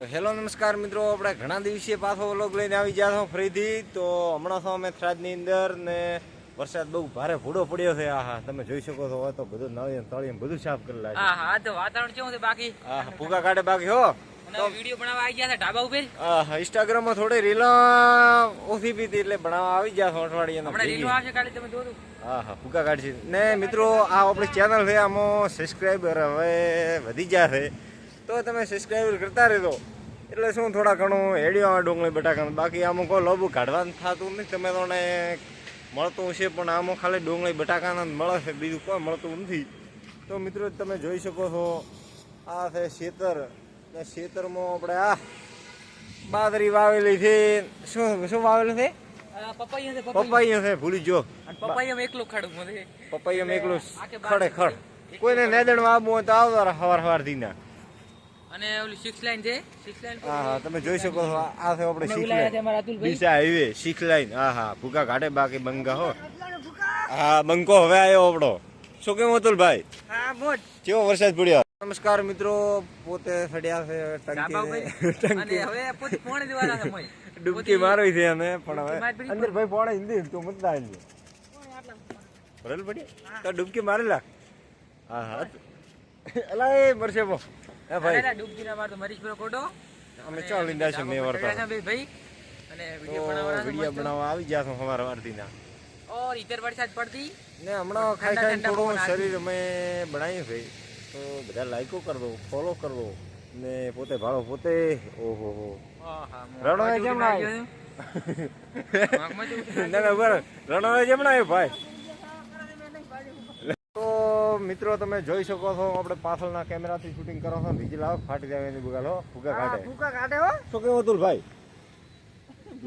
Hello નમસ્કાર મિત્રો. આપણે ઘણા દિવસે પાછો વ્લોગ લઈને આવી ગયા છો ફરીથી. તો હમણાં તો અમે થરાદની અંદર ને વરસાદ બહુ ભારે ભૂડો પડ્યો છે. આહા તમે જોઈ શકો છો. તો બધું નળી તળી બધું સાફ કરી લાગે હા હા તો વાતાવરણ કેવું છે બાકી? આહા ફૂગા કાઢે બાકી હો. અને વીડિયો બનાવવા આવી ગયા છે ઢાબા ઉપર? આહા ઇન્સ્ટાગ્રામમાં થોડી રીલો ઓછી પીતી એટલે બનાવવા આવી ગયા છો રીલો અઠવાડિયાના આવશે કાલે તમે જોજો. હા હા ફૂગા કાઢશે. ને મિત્રો આ આપણી ચેનલ છે આમાં સબસ્ક્રાઈબર હવે વધી ગયા છે. તો તમે સબસ્ક્રાઈબર કરતા રહેજો. એટલે શું થોડા ઘણું હેડિયો ડુંગળી બટાકાનું બાકી આમાં કોઈ લોબુ કાઢવાનું થતું નથી. તમે તો મળતું છે પણ આમાં ખાલી ડુંગળી બટાકાના જ મળે છે. બીજું કોઈ મળતું નથી. તો મિત્રો તમે જોઈ શકો છો આ છે શેતર. ને શેતરમાં આપણે આ બાદરી વાવેલી છે. શું શું વાવેલું છે? પપૈયા છે પપૈયા. પપૈયા ભૂલી જો અને પપૈયામાં એકલું ખાડું મને એકલું ખડે ખડ. કોઈને નેદણ વાવવું હોય તો આવતા હવાર હવારથી ના અને ઓલી સિક્સ લાઈન છે સિક્સ લાઈન હા હા તમે જોઈ શકો છો આ છે આપણે સિક્સ શીખ લાઈન બીજા હાઈવે સિક્સ લાઈન હા હા ભૂકા ઘાટે બાકી બંગા હો. હા બંકો હવે આવ્યો આપણો. શું કેમ હતું ભાઈ હા મોજ કેવો વરસાદ પડ્યો? નમસ્કાર મિત્રો પોતે સડ્યા છે ટંકી હવે પોતે ફોન દેવાના છે મોય ડૂબકી મારવી છે અમે પણ હવે અંદર ભાઈ પોણે હિન્દી તો મત દાંડી ભરેલ પડી? તો ડૂબકી મારેલા? હા હા. અલા એ મરશે બો હે ભાઈ? અરેલા ડૂબકી ના માર તો મરીશ પેલો કોડો અમે ચાલ લીધા છે મે વર્તા. ભાઈ. અને તો બનાવવા વીડિયો. બનાવવા આવી ગયા છો સવાર વારથી ના ઓર ઇતર વરસાદ પડતી. ને હમણાં ખાઈ ખાઈ થોડું શરીર અમે બનાવી ભાઈ. તો બધા લાઈકો કર દો ફોલો કર દો ને પોતે ભાડો પોતે ઓહો હો. રણો કેમ ના ના ના બરાબર. રણોએ જેમ ના ભાઈ? મિત્રો તમે જોઈ શકો છો આપણે પાછળના કેમેરાથી શૂટિંગ કરો છો. બીજી લાવ ફાટી જાય એની બુગાલો ફૂગા કાઢે. ફૂગા કાઢે હો. શું કેવું હતું ભાઈ?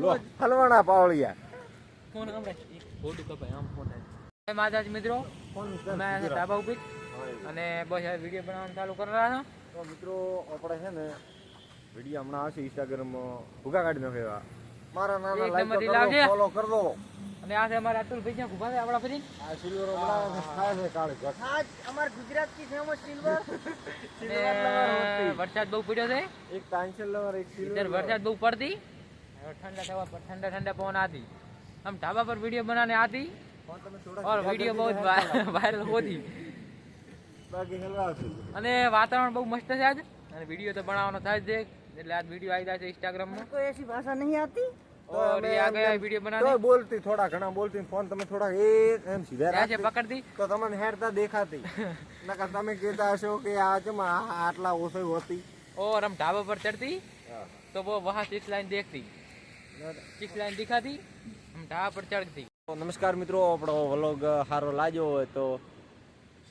લો હલવાના પાવળિયા. કોણ હમણાં ફોટો કપાય આમ ફોન થાય મિત્રો મેં ધાબા ઉપર. અને બસ આ વીડિયો બનાવવાનું ચાલુ કરી રહ્યા તો મિત્રો આપણે છે ને વીડિયો હમણાં આવશે ઇન્સ્ટાગ્રામમાં ભૂગા કાઢી નાખ્યો મારા નાના લાઈક ફોલો કરી દો. અને આ છે અમારા અતુલભાઈ જ્યાં ઊભા છે આપણા ફરી. આ સિલ્વર ખાય છે કાળી ઘટ આજ અમાર ગુજરાતની ફેમસ સિલ્વર વરસાદ બહુ પડ્યો છે. એક ટાંચલ લવર એક સિલ્વર વરસાદ બહુ પડતી. ઠંડા થવા પર ઠંડા ઠંડા પવન આતી. આમ ઢાબા પર વીડિયો બનાને આતી. ઓર વીડિયો બહુ વાયરલ હોતી. અને વાતાવરણ બહુ મસ્ત છે આજ. અને વીડિયો તો બનાવવાનો થાય છે. એટલે આજ વીડિયો આવી જાય છે ઇન્સ્ટાગ્રામમાં કોઈ એસી ભાષા નહીં આવતી તો ગયા વિડિયો બનાને તો બોલતી થોડા ઘણા બોલતી ફોન તમે થોડા એક એમ સીધા રાખી પકડતી તો તમને હેરતા દેખાતી. નકર તમે કહેતા હશો કે આ ચમ આટલા ઓછો હોતી. ઓર આમ ઢાબા પર ચડતી? તો વો વહા સિક્સ લાઈન દેખતી સિક્સ લાઈન દેખાતી? આમ ઢાબા પર ચડતી. નમસ્કાર મિત્રો આપણો વ્લોગ સારો લાગ્યો હોય તો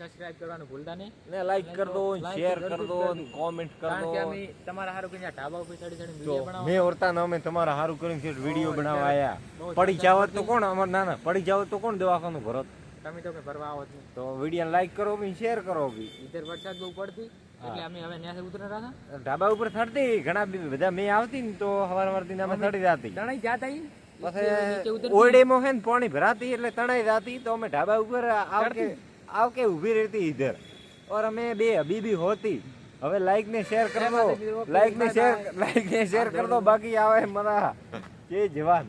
સબસ્ક્રાઇબ કરવાનું ભૂલતા નહીં. ને લાઈક કર દો શેર કર દો કોમેન્ટ કર દો કે અમે તમારા હારું કરીને ઢાબા ઉપર ચડી ચડી જો બનાવવા મે ઓરતા ન અમે તમારા હારું કરીને વીડિયો બનાવવા આયા. પડી જાવત તો કોણ? અમાર ના ના પડી જાવત તો કોણ દવાખાનું ભરત? તમે તો કે ભરવા આવો છો તો વીડિયો લાઈક કરો બી શેર કરો બી. ઇધર વરસાદ બહુ પડતી એટલે અમે હવે ન્યાસે ઉતરે રહ્યા ઢાબા ઉપર થડતી ઘણા બી બધા મેં આવતી ને તો હવાર હવારથી ને અમે થડી જાતી. તણાઈ જાતા પછી. ઓરડેમાં હે ને પાણી ભરાતી એટલે તણાઈ જાતી તો અમે ઢાબા ઉપર આવ કે આવ કે ઊભી રહેતી ઇધર और અમે બે હબીબી હોતી. હવે લાઈક ને શેર કરો લાઈક ને શેર લાઈક ને. શેર કર દો બાકી આવે મરા કે જવાન.